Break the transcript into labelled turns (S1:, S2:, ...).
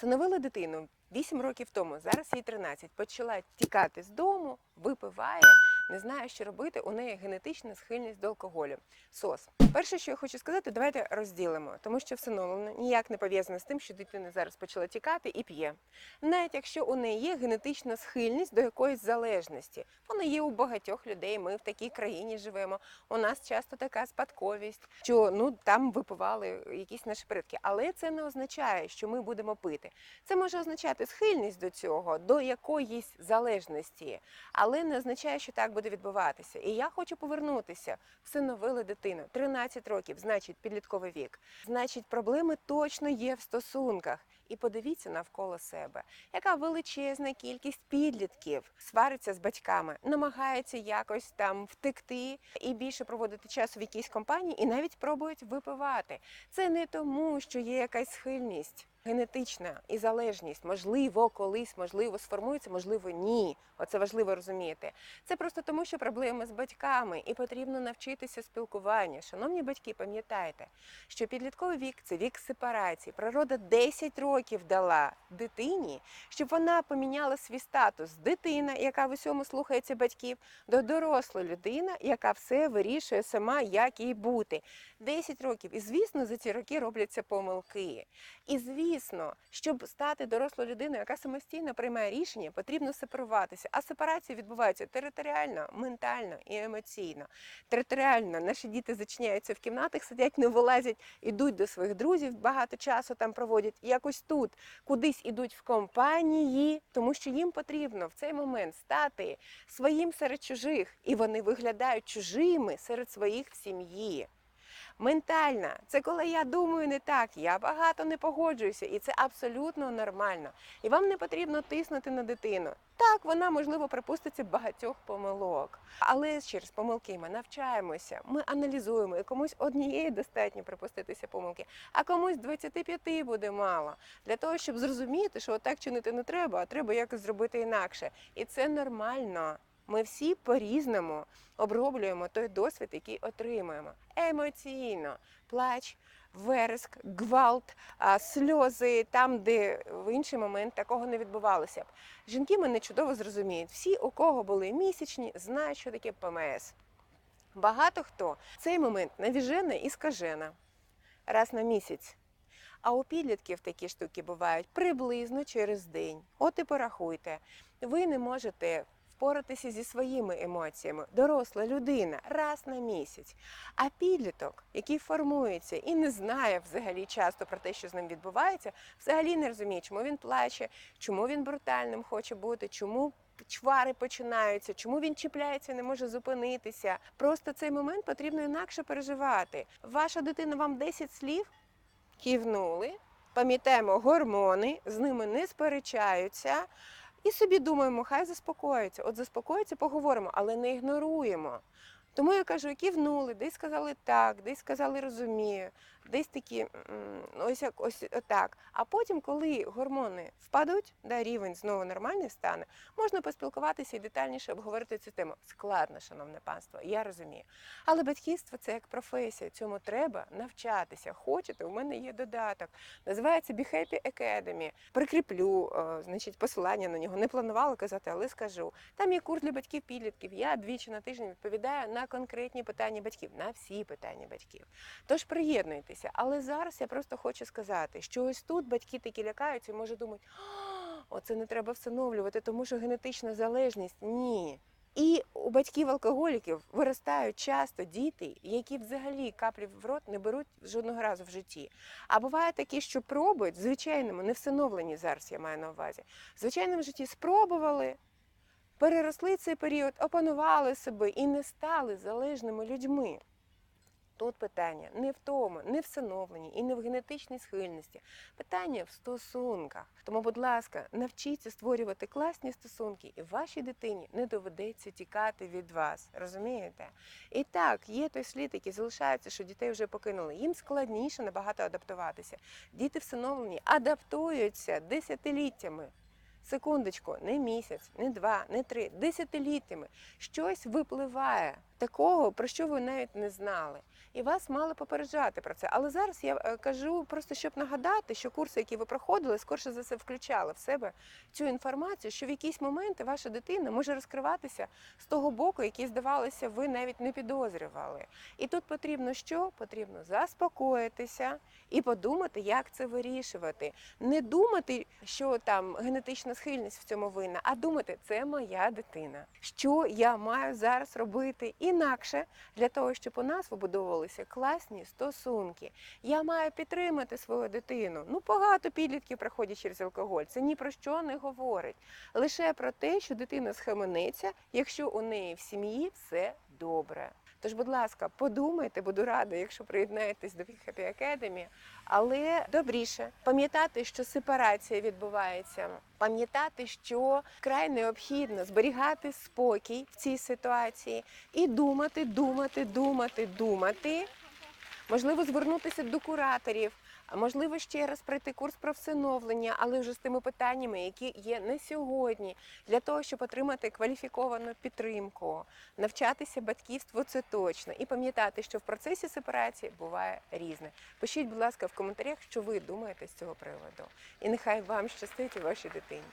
S1: Всиновила дитину 8 років тому, зараз їй 13, почала тікати з дому, випиває, не знає, що робити. У неї генетична схильність до алкоголю. СОС. Перше, що я хочу сказати, давайте розділимо, тому що всиновлено ніяк не пов'язане з тим, що дитина зараз почала тікати і п'є. Навіть якщо у неї є генетична схильність до якоїсь залежності, вона є у багатьох людей. Ми в такій країні живемо. У нас часто така спадковість, що ну там випивали якісь наші предки. Але це не означає, що ми будемо пити. Це може означати схильність до цього, до якоїсь залежності, але не означає, що так буде відбуватися. І я хочу повернутися. Всиновили дитину 13 років, значить підлітковий вік. Значить, проблеми точно є в стосунках. І подивіться навколо себе, яка величезна кількість підлітків свариться з батьками, намагається якось там втекти і більше проводити часу в якійсь компанії, і навіть пробують випивати. Це не тому, що є якась схильність. Генетична і залежність, можливо, колись, можливо, сформується, можливо, ні. Оце важливо розуміти. Це просто тому, що проблеми з батьками, і потрібно навчитися спілкування. Шановні батьки, пам'ятайте, що підлітковий вік це вік сепарації. Природа 10 років дала дитині, щоб вона поміняла свій статус дитина, яка в усьому слухається батьків, до доросла людина, яка все вирішує сама, як їй бути. 10 років. І звісно, за ці роки робляться помилки. І звісно, щоб стати дорослою людиною, яка самостійно приймає рішення, потрібно сепаруватися. А сепарація відбувається територіально, ментально і емоційно. Територіально наші діти зачиняються в кімнатах, сидять, не вилазять, ідуть до своїх друзів, багато часу там проводять. Якось тут кудись ідуть в компанії, тому що їм потрібно в цей момент стати своїм серед чужих, і вони виглядають чужими серед своїх в сім'ї. Ментальна це коли я думаю не так, я багато не погоджуюся, і це абсолютно нормально. І вам не потрібно тиснути на дитину. Так, вона можливо припуститься багатьох помилок, але через помилки ми навчаємося, ми аналізуємо, і комусь однієї достатньо припуститися помилки, а комусь 25 буде мало для того, щоб зрозуміти, що отак чинити не треба, а треба якось зробити інакше. І це нормально. Ми всі по-різному оброблюємо той досвід, який отримуємо. Емоційно, плач, вереск, гвалт, сльози, там, де в інший момент такого не відбувалося б. Жінки мене чудово зрозуміють. Всі, у кого були місячні, знають, що таке ПМС. Багато хто цей момент навіжена і скажена раз на місяць. А у підлітків такі штуки бувають приблизно через день. От і порахуйте, ви не можете впоратися зі своїми емоціями. Доросла людина раз на місяць. А підліток, який формується і не знає взагалі часто про те, що з ним відбувається, взагалі не розуміє, чому він плаче, чому він брутальним хоче бути, чому. Чвари починаються, чому він чіпляється, не може зупинитися. Просто цей момент потрібно інакше переживати. Ваша дитина вам 10 слів кивнули. Пам'ятаємо гормони, з ними не сперечаються. І собі думаємо, хай заспокоїться. От заспокоїться, поговоримо, але не ігноруємо. Тому я кажу, кивнули, десь сказали так, десь сказали розумію, десь такі ось як ось так. А потім, коли гормони впадуть, да, рівень знову нормальний стане, можна поспілкуватися і детальніше обговорити цю тему. Складно, шановне панство, я розумію. Але батьківство це як професія. Цьому треба навчатися. Хочете, у мене є додаток. Називається Be Happy Academy. Прикріплю, е, значить, посилання на нього. Не планувала казати, але скажу. Там є курс для батьків підлітків. Я двічі на тиждень відповідаю на конкретні питання батьків, на всі питання батьків. Тож приєднуйтеся. Але зараз я просто хочу сказати, що ось тут батьки такі лякаються і може думають, «А, оце не треба встановлювати, тому що генетична залежність ні. І у батьків-алкоголіків виростають часто діти, які взагалі каплі в рот не беруть жодного разу в житті. А буває такі, що пробують звичайному, не всиновлені зараз, я маю на увазі. В звичайному житті спробували, переросли цей період, опанували себе і не стали залежними людьми. Тут питання не в тому, не в всиновленні і не в генетичній схильності. Питання в стосунках. Тому, будь ласка, навчіться створювати класні стосунки, і вашій дитині не доведеться тікати від вас. Розумієте? І так, є той слід, який залишається, що дітей вже покинули. Їм складніше набагато адаптуватися. Діти всиновлені адаптуються десятиліттями. Секундочку, не місяць, не два, не три, десятиліттями щось випливає такого, про що ви навіть не знали. І вас мали попереджати про це. Але зараз я е, кажу просто, щоб нагадати, що курси, які ви проходили, скорше за все включали в себе цю інформацію, що в якісь моменти ваша дитина може розкриватися з того боку, який, здавалося, ви навіть не підозрювали. І тут потрібно що? Потрібно заспокоїтися і подумати, як це вирішувати. Не думати, що там генетична схильність в цьому винна, а думати, це моя дитина. Що я маю зараз робити інакше для того, щоб у нас вибудовувалися класні стосунки. Я маю підтримати свою дитину. Ну, багато підлітків проходять через алкоголь. Це ні про що не говорить. Лише про те, що дитина схаменеться, якщо у неї в сім'ї все добре. Тож, будь ласка, подумайте, буду рада, якщо приєднаєтесь до Happy Academy, але добріше пам'ятати, що сепарація відбувається, пам'ятати, що край необхідно зберігати спокій в цій ситуації і думати, думати, думати, думати. Можливо, звернутися до кураторів, можливо, ще раз пройти курс про всиновлення, але вже з тими питаннями, які є на сьогодні, для того, щоб отримати кваліфіковану підтримку, навчатися батьківству це точно, і пам'ятати, що в процесі сепарації буває різне. Пишіть, будь ласка, в коментарях, що ви думаєте з цього приводу, і нехай вам щастить вашій дитині.